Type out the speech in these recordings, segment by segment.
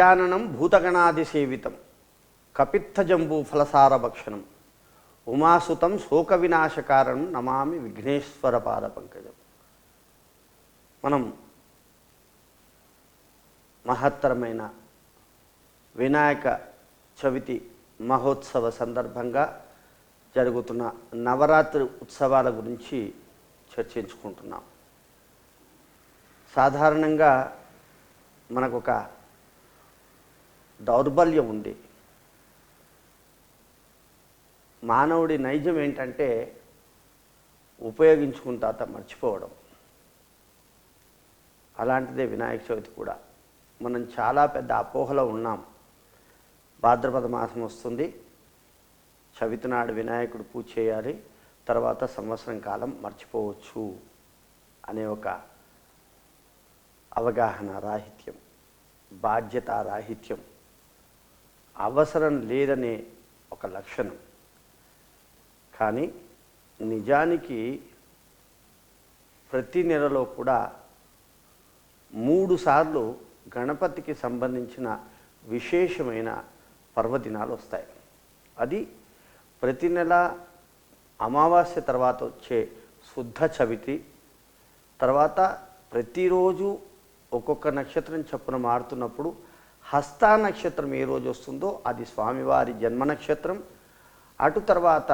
గజాననం భూతగణాది సేవితం కపిత్థజంబు ఫలసార భక్షణం ఉమాసుతం శోక వినాశకారణం నమామి విఘ్నేశ్వర పాద పంకజం. మనం మహత్తరమైన వినాయక చవితి మహోత్సవ సందర్భంగా జరుగుతున్న నవరాత్రి ఉత్సవాల గురించి చర్చించుకుంటున్నాం. సాధారణంగా మనకొక దౌర్బల్యం ఉంది. మానవుడి నైజం ఏంటంటే ఉపయోగించుకుంటా మర్చిపోవడం. అలాంటిదే వినాయక చవితి కూడా. మనం చాలా పెద్ద అపోహలో ఉన్నాం. భాద్రపద మాసం వస్తుంది. చవితి నాడు వినాయకుడు పూజ చేయాలి. తర్వాత సంవత్సరం కాలం మర్చిపోవచ్చు అనే ఒక అవగాహన రాహిత్యం బాధ్యత రాహిత్యం అవసరం లేదనే ఒక లక్షణం. కానీ నిజానికి ప్రతి నెలలో కూడా మూడు సార్లు గణపతికి సంబంధించిన విశేషమైన పర్వదినాలు వస్తాయి. అది ప్రతి నెల అమావాస్య తర్వాత వచ్చే శుద్ధ చవితి తర్వాత ప్రతిరోజు ఒక్కొక్క నక్షత్రం చొప్పున మారుతున్నప్పుడు హస్తా నక్షత్రం ఏ రోజు వస్తుందో అది స్వామివారి జన్మ నక్షత్రం అటు తర్వాత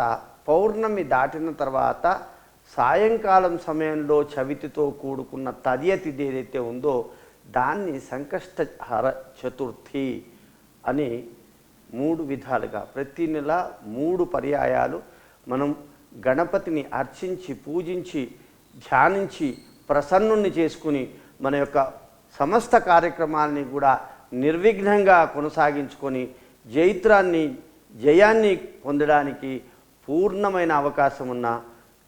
పౌర్ణమి దాటిన తర్వాత సాయంకాలం సమయంలో చవితితో కూడుకున్న తదియ ఏదైతే ఉందో దాన్ని సంకష్ట హర చతుర్థి అని మూడు విధాలుగా ప్రతి నెల మూడు పర్యాయాలు మనం గణపతిని అర్చించి పూజించి ధ్యానించి ప్రసన్నుణ్ణి చేసుకుని మన యొక్క సమస్త కార్యక్రమాలని కూడా నిర్విఘ్నంగా కొనసాగించుకొని జైత్రాన్ని జయాన్ని పొందడానికి పూర్ణమైన అవకాశం ఉన్న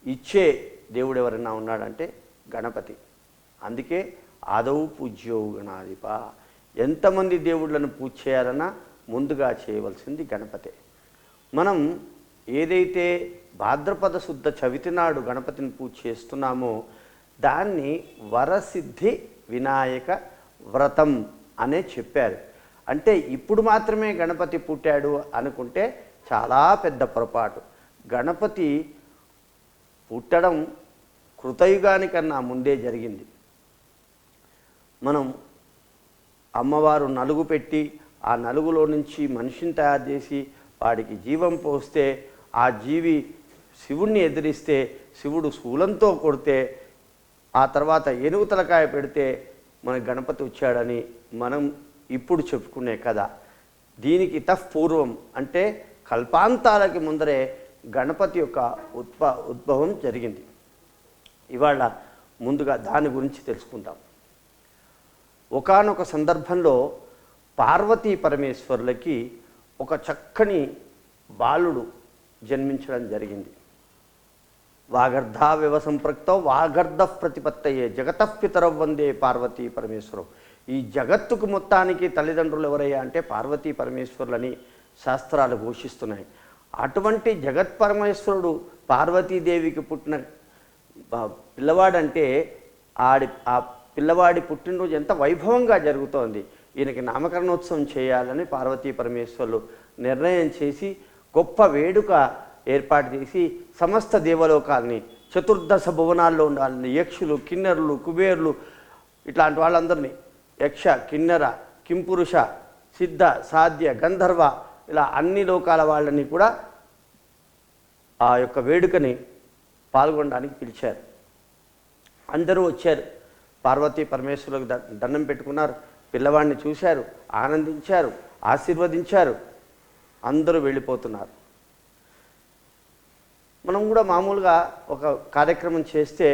ఇచ్చే దేవుడు ఎవరైనా ఉన్నాడంటే గణపతి. అందుకే ఆదవు పూజ్యో గణాధిప. ఎంతమంది దేవుళ్ళను పూజ చేయాలన్నా ముందుగా చేయవలసింది గణపతే. మనం ఏదైతే భాద్రపద శుద్ధ చవితి నాడు గణపతిని పూజ చేస్తున్నామో దాన్ని వరసిద్ధి వినాయక వ్రతం అనే చెప్పారు. అంటే ఇప్పుడు మాత్రమే గణపతి పుట్టాడు అనుకుంటే చాలా పెద్ద పొరపాటు. గణపతి పుట్టడం కృతయుగానికన్నా ముందే జరిగింది. మనం అమ్మవారు నలుగు పెట్టి ఆ నలుగులో నుంచి మనిషిని తయారు చేసి వాడికి జీవం పోస్తే ఆ జీవి శివుణ్ణి ఎదిరిస్తే శివుడు శూలంతో కొడితే ఆ తర్వాత ఏనుగు తలకాయ పెడితే మన గణపతి వచ్చాడని మనం ఇప్పుడు చెప్పుకునే కథ. దీనికి ఇతః పూర్వం అంటే కల్పాంతాలకి ముందరే గణపతి యొక్క ఉద్భ ఉద్భవం జరిగింది. ఇవాళ ముందుగా దాని గురించి తెలుసుకుందాం. ఒకానొక సందర్భంలో పార్వతీ పరమేశ్వరులకి ఒక చక్కని బాలుడు జన్మించడం జరిగింది. వాగర్ధావివ సంపృక్తో వాగర్ధ ప్రతిపత్తయే జగతఃపితరవ్ వందే పార్వతీ పరమేశ్వరం. ఈ జగత్తుకు మొత్తానికి తల్లిదండ్రులు ఎవరయ్యా అంటే పార్వతీ పరమేశ్వరులని శాస్త్రాలు ఘోషిస్తున్నాయి. అటువంటి జగత్ పరమేశ్వరుడు పార్వతీదేవికి పుట్టిన పిల్లవాడంటే ఆడి ఆ పిల్లవాడి పుట్టినరోజు ఎంత వైభవంగా జరుగుతోంది. ఈయనకి నామకరణోత్సవం చేయాలని పార్వతీ పరమేశ్వరులు నిర్ణయం చేసి గొప్ప వేడుక ఏర్పాటు చేసి సమస్త దేవలోకాల్ని చతుర్దశ భువనాల్లో ఉండాలని యక్షులు కిన్నెరులు కుబేరులు ఇట్లాంటి వాళ్ళందరినీ యక్ష కిన్నెర కింపురుష సిద్ధ సాధ్య గంధర్వ ఇలా అన్ని లోకాల వాళ్ళని కూడా ఆ యొక్క వేడుకని పాల్గొనడానికి పిలిచారు. అందరూ వచ్చారు. పార్వతీ పరమేశ్వరులకు ద- దండం పెట్టుకున్నారు. పిల్లవాడిని చూశారు ఆనందించారు ఆశీర్వదించారు. అందరూ వెళ్ళిపోతున్నారు. మనం కూడా మామూలుగా ఒక కార్యక్రమం చేస్తే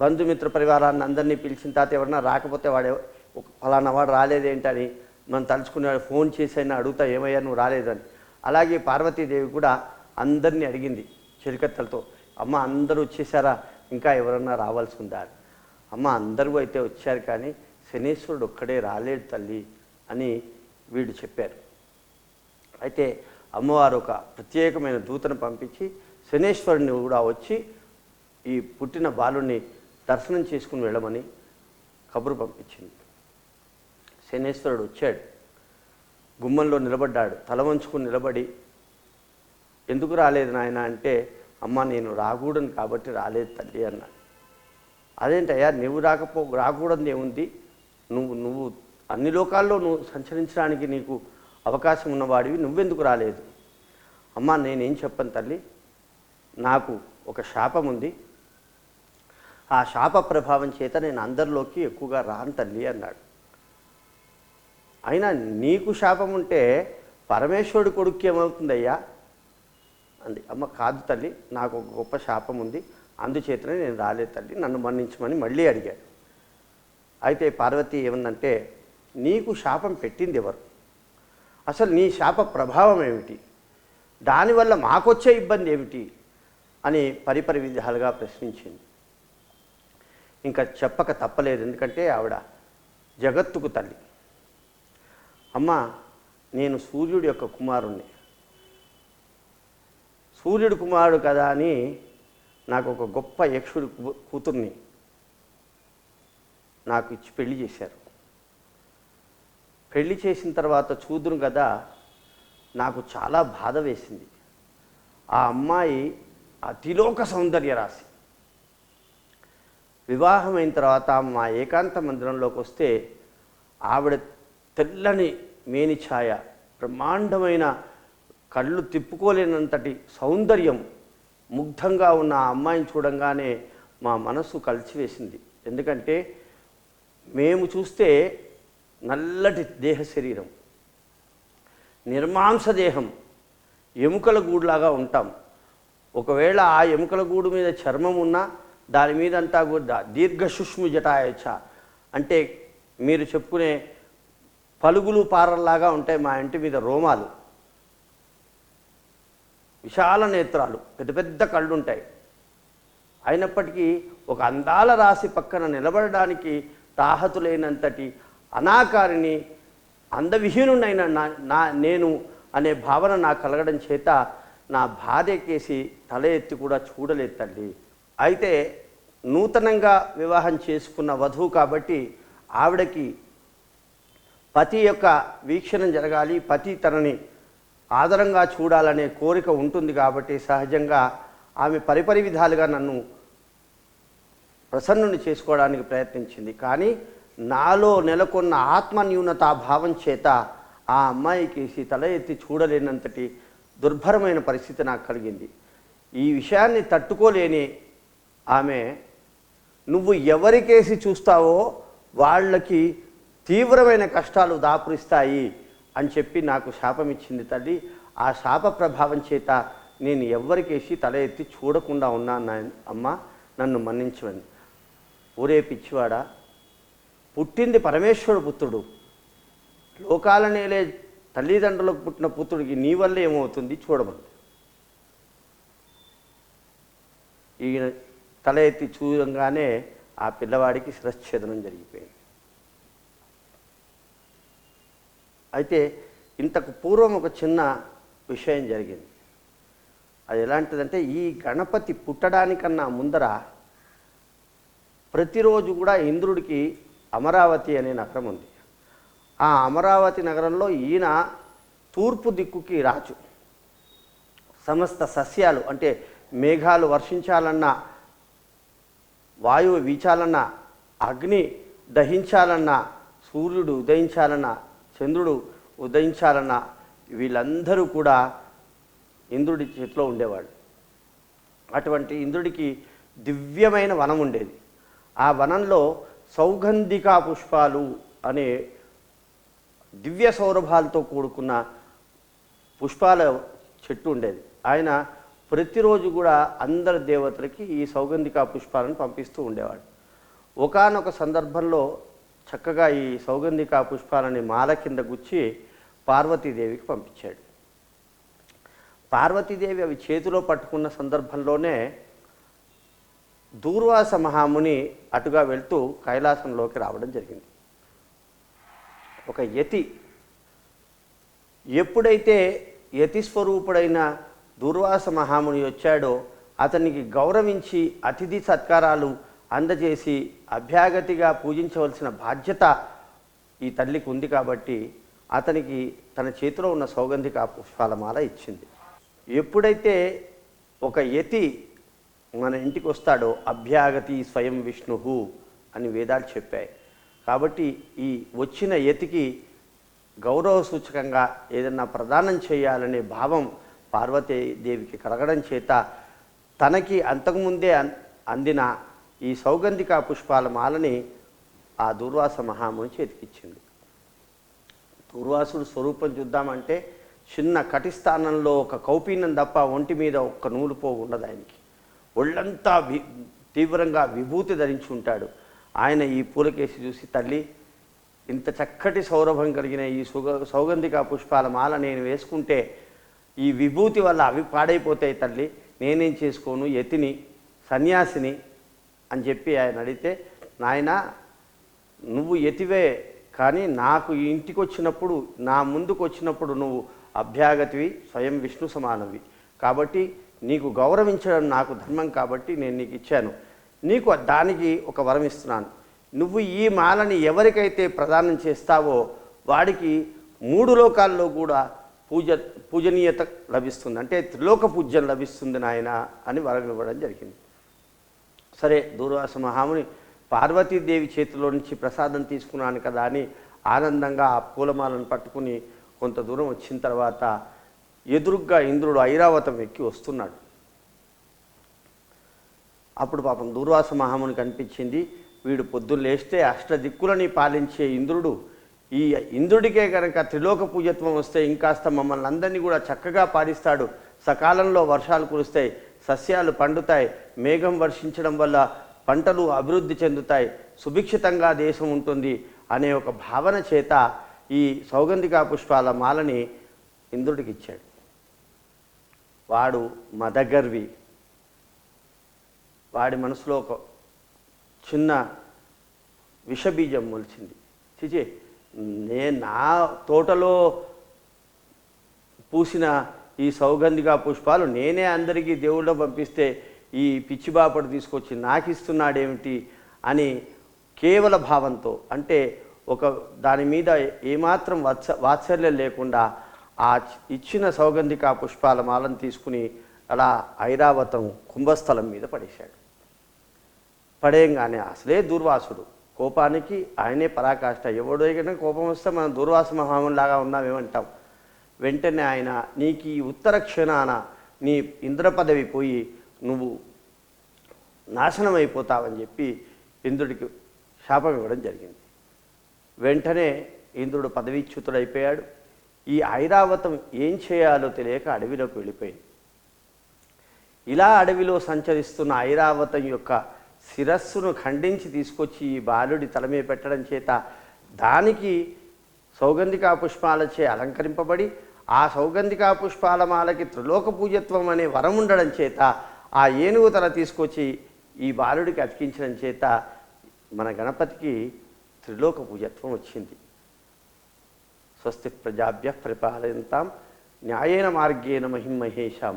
బంధుమిత్ర పరివారాన్ని అందరినీ పిలిచిన తర్వాత ఎవరన్నా రాకపోతే వాడే ఒక ఫలానా వాడు రాలేదేంటని మనం తలుచుకునే ఫోన్ చేసి అయినా అడుగుతా ఏమయ్యా నువ్వు రాలేదని. అలాగే పార్వతీదేవి కూడా అందరినీ అడిగింది చిరికత్తలతో అమ్మ అందరూ వచ్చేసారా? ఇంకా ఎవరన్నా రావాల్సి ఉందా అమ్మ అందరూ అయితే వచ్చారు కానీ శనీశ్వరుడు ఒక్కడే రాలేడు తల్లి అని వీడు చెప్పారు. అయితే అమ్మవారు ఒక ప్రత్యేకమైన దూతను పంపించి శనేశ్వరుని కూడా వచ్చి ఈ పుట్టిన బాలుని దర్శనం చేసుకుని వెళ్ళమని కబురు పంపించింది. శనేశ్వరుడు వచ్చాడు. గుమ్మంలో నిలబడ్డాడు. తల వంచుకుని నిలబడి ఎందుకు రాలేదు నాయన? అంటే అమ్మ నేను రాకూడను కాబట్టి రాలేదు తల్లి అన్నాడు. అదేంటయ్యా నువ్వు రాకపో రాకూడదు ఏముంది? నువ్వు నువ్వు అన్ని లోకాల్లో నువ్వు సంచరించడానికి నీకు అవకాశం ఉన్నవాడివి నువ్వెందుకు రాలేదు? అమ్మ నేనేం చెప్పను తల్లి. నాకు ఒక శాపం ఉంది. ఆ శాప ప్రభావం చేత నేను అందరిలోకి ఎక్కువగా రాను తల్లి అన్నాడు. అయినా నీకు శాపం ఉంటే పరమేశ్వరుడి కొడుకు ఏమవుతుందయ్యా? అంది. అమ్మ కాదు తల్లి నాకు ఒక గొప్ప శాపం ఉంది. అందుచేతనే నేను రాలేదు తల్లి. నన్ను మన్నించమని మళ్ళీ అడిగాడు. అయితే పార్వతి ఏమందంటే నీకు శాపం పెట్టింది ఎవరు? అసలు నీ శాప ప్రభావం ఏమిటి? దానివల్ల మాకొచ్చే ఇబ్బంది ఏమిటి? అని పరిపరి విధాలుగా ప్రశ్నించింది. ఇంకా చెప్పక తప్పలేదు. ఎందుకంటే ఆవిడ జగత్తుకు తల్లి. అమ్మ నేను సూర్యుడి యొక్క కుమారుణ్ణి. సూర్యుడు కుమారుడు కదా అని నాకు ఒక గొప్ప యక్షుడి కూతుర్ని నాకు ఇచ్చి పెళ్ళి చేశారు. పెళ్ళి చేసిన తర్వాత చూదును కదా నాకు చాలా బాధ వేసింది. ఆ అమ్మాయి అతిలోక సౌందర్య రాశి. వివాహమైన తర్వాత మా ఏకాంత మందిరంలోకి వస్తే ఆవిడ తెల్లని మేని ఛాయ బ్రహ్మాండమైన కళ్ళు తిప్పుకోలేనంతటి సౌందర్యం ముగ్ధంగా ఉన్న ఆ అమ్మాయిని చూడంగానే మా మనసు కలిసివేసింది. ఎందుకంటే మేము చూస్తే నల్లటి దేహ శరీరం నిర్మాంస దేహం ఎముకల గూడులాగా ఉంటాం. ఒకవేళ ఆ ఎముకల గూడు మీద చర్మం ఉన్నా దాని మీద అంతా కూడా దీర్ఘశుష్ము జటాయచ అంటే మీరు చెప్పుకునే పలుగులు పారల్లాగా ఉంటాయి మా ఇంటి మీద రోమాలు. విశాల నేత్రాలు పెద్ద పెద్ద కళ్ళు ఉంటాయి అయినప్పటికీ ఒక అందాల రాశి పక్కన నిలబడడానికి తాహతులైనంతటి అనాకారిని అందవిహీనుడైన నా నా నేను అనే భావన నాకు కలగడం చేత నా భార్యకేసి తల ఎత్తి కూడా చూడలేదు తల్లి. అయితే నూతనంగా వివాహం చేసుకున్న వధువు కాబట్టి ఆవిడకి పతి యొక్క వీక్షణం జరగాలి పతి తనని ఆదరంగా చూడాలనే కోరిక ఉంటుంది కాబట్టి సహజంగా ఆమె పరిపరి విధాలుగా నన్ను ప్రసన్నుని చేసుకోవడానికి ప్రయత్నించింది. కానీ నాలో నెలకొన్న ఆత్మ న్యూనతా భావం చేత ఆ అమ్మాయికి తల ఎత్తి చూడలేనంతటి దుర్భరమైన పరిస్థితి నాకు కలిగింది. ఈ విషయాన్ని తట్టుకోలేని ఆమె నువ్వు ఎవరికేసి చూస్తావో వాళ్ళకి తీవ్రమైన కష్టాలు దాపురిస్తాయి అని చెప్పి నాకు శాపం ఇచ్చింది తల్లి. ఆ శాప ప్రభావం చేత నేను ఎవరికేసి తల ఎత్తి చూడకుండా ఉన్నాను అమ్మ నన్ను మన్నించవని ఊరే పిచ్చివాడా పుట్టింది పరమేశ్వరుడు పుత్రుడు. లోకాలనేలే తల్లిదండ్రులకు పుట్టిన పుత్రుడికి నీ వల్ల ఏమవుతుంది? చూడమని ఈయన తల ఎత్తి చూడంగానే ఆ పిల్లవాడికి శిరచ్ఛేదనం జరిగిపోయింది. అయితే ఇంతకు పూర్వం ఒక చిన్న విషయం జరిగింది. అది ఎలాంటిదంటే ఈ గణపతి పుట్టడానికన్నా ముందర ప్రతిరోజు కూడా ఇంద్రుడికి అమరావతి అనే నగరం ఉంది. ఆ అమరావతి నగరంలో ఈయన తూర్పు దిక్కుకి రాజు. సమస్త సస్యాలు అంటే మేఘాలు వర్షించాలన్నా వాయువు వీచాలన్నా అగ్ని దహించాలన్నా సూర్యుడు ఉదయించాలన్నా చంద్రుడు ఉదయించాలన్నా వీళ్ళందరూ కూడా ఇంద్రుడి చేతిలో ఉండేవాళ్ళు. అటువంటి ఇంద్రుడికి దివ్యమైన వనం ఉండేది. ఆ వనంలో సౌగంధికా పుష్పాలు అనే దివ్య సౌరభాలతో కూడుకున్న పుష్పాల చెట్టు ఉండేది. ఆయన ప్రతిరోజు కూడా అందరి దేవతలకి ఈ సౌగంధికా పుష్పాలను పంపిస్తూ ఉండేవాడు. ఒకానొక సందర్భంలో చక్కగా ఈ సౌగంధిక పుష్పాలని మాల కింద గుచ్చి పార్వతీదేవికి పంపించాడు. పార్వతీదేవి అవి చేతిలో పట్టుకున్న సందర్భంలోనే దూర్వాస మహాముని అటుగా వెళ్తూ కైలాసంలోకి రావడం జరిగింది. ఒక యతి. ఎప్పుడైతే యతి స్వరూపుడైన దూర్వాస మహాముని వచ్చాడో అతనికి గౌరవించి అతిథి సత్కారాలు అందజేసి అభ్యాగతిగా పూజించవలసిన బాధ్యత ఈ తల్లికి ఉంది కాబట్టి అతనికి తన చేతిలో ఉన్న సౌగంధిక పుష్పాలమాల ఇచ్చింది. ఎప్పుడైతే ఒక యతి మన ఇంటికి వస్తాడో అభ్యాగతి స్వయం విష్ణు అని వేదాలు చెప్పాయి. కాబట్టి ఈ వచ్చిన యతికి గౌరవ సూచకంగా ఏదన్నా ప్రదానం చేయాలనే భావం పార్వతీదేవికి కలగడం చేత తనకి అంతకుముందే అందిన ఈ సౌగంధిక పుష్పాల మాలని ఆ దుర్వాస మహాముని చేతికిచ్చింది. దుర్వాసుడు స్వరూపం చూద్దామంటే చిన్న కటిస్థానంలో ఒక కౌపీనం తప్ప ఒంటి మీద ఒక్క నూలు పోగు ఉండదు ఆయనకి. ఒళ్ళంతా వి తీవ్రంగా విభూతి ధరించి ఉంటాడు. ఆయన ఈ పూలకేసి చూసి తల్లి ఇంత చక్కటి సౌరభం కలిగిన ఈ సుగ సౌగంధిక పుష్పాల మాల నేను వేసుకుంటే ఈ విభూతి వల్ల అవి పాడైపోతాయి తల్లి. నేనేం చేసుకోను? యతిని సన్యాసిని అని చెప్పి ఆయన అడిగితే నాయన నువ్వు ఎతివే కానీ నాకు ఈ ఇంటికి వచ్చినప్పుడు నా ముందుకు వచ్చినప్పుడు నువ్వు అభ్యాగతివి స్వయం విష్ణు సమానవి. కాబట్టి నీకు గౌరవించడం నాకు ధర్మం కాబట్టి నేను నీకు ఇచ్చాను. నీకు దానికి ఒక వరం ఇస్తున్నాను. నువ్వు ఈ మాలని ఎవరికైతే ప్రదానం చేస్తావో వాడికి మూడు లోకాల్లో కూడా పూజ పూజనీయత లభిస్తుంది. అంటే త్రిలోక పూజ్యం లభిస్తుంది నాయన అని వరం ఇవ్వడం జరిగింది. సరే దూర్వాస మహాముని పార్వతీదేవి చేతిలో నుంచి ప్రసాదం తీసుకున్నాను కదా అని ఆనందంగా ఆ పూలమాలను పట్టుకుని కొంత దూరం వచ్చిన తర్వాత ఎదురుగ్గా ఇంద్రుడు ఐరావతం ఎక్కి వస్తున్నాడు. అప్పుడు పాపం దూర్వాస మహాముని కనిపించింది వీడు పొద్దున్న లేస్తే అష్టదిక్కులని పాలించే ఇంద్రుడు. ఈ ఇంద్రుడికే కనుక త్రిలోక పూజత్వం వస్తే ఇంకాస్త మమ్మల్ని అందరినీ కూడా చక్కగా పాలిస్తాడు. సకాలంలో వర్షాలు కురుస్తాయి సస్యాలు పండుతాయి మేఘం వర్షించడం వల్ల పంటలు అభివృద్ధి చెందుతాయి సుభిక్షితంగా దేశం ఉంటుంది అనే ఒక భావన చేత ఈ సౌగంధిక పుష్పాల మాలని ఇంద్రుడికి ఇచ్చాడు. వాడు మదగర్వి. వాడి మనసులో ఒక చిన్న విషబీజం మొలిచింది. చిచి నే నా తోటలో పూసిన ఈ సౌగంధిక పుష్పాలు నేనే అందరికీ దేవుళ్ళ పంపిస్తే ఈ పిచ్చిబాపడు తీసుకొచ్చి నాకు ఇస్తున్నాడేమిటి అని కేవల భావంతో అంటే ఒక దాని మీద ఏమాత్రం వాత్స వాత్సల్యం లేకుండా ఆ ఇచ్చిన సౌగంధిక పుష్పాల మాలను తీసుకుని అలా ఐరావతం కుంభస్థలం మీద పడేశాడు. పడేయంగానే అసలే దుర్వాసుడు. కోపానికి ఆయనే పరాకాష్ట. ఎవడైనా కోపం వస్తే మనం దుర్వాస మహాములాగా ఉన్నామేమంటాం. వెంటనే ఆయన నీకు ఈ ఉత్తర క్షణాన నీ ఇంద్ర పదవి పోయి నువ్వు నాశనం అయిపోతావని చెప్పి ఇంద్రుడికి శాపం ఇవ్వడం జరిగింది. వెంటనే ఇంద్రుడు పదవీచ్యుతుడైపోయాడు. ఈ ఐరావతం ఏం చేయాలో తెలియక అడవిలోకి వెళ్ళిపోయింది. ఇలా అడవిలో సంచరిస్తున్న ఐరావతం యొక్క శిరస్సును ఖండించి తీసుకొచ్చి ఈ బాలుడి తల మీద పెట్టడం చేత దానికి సౌగంధికా పుష్పాలచే అలంకరింపబడి ఆ సౌగంధికా పుష్పాల మాలకి త్రిలోక పూజత్వం అనే వరం ఉండడం చేత ఆ ఏనుగు తల తీసుకొచ్చి ఈ బాలుడికి అతికించడం చేత మన గణపతికి త్రిలోక పూజత్వం వచ్చింది. స్వస్తి ప్రజాభ్య పరిపాలయంతాం న్యాయేన మార్గేణ మహిం మహేషాం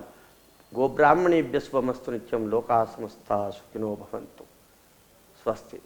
गोब्राह्मणेभ्य स्वमस्तु नित्यं लोका समस्ता सुखिनो भवन्तु। स्वस्ति।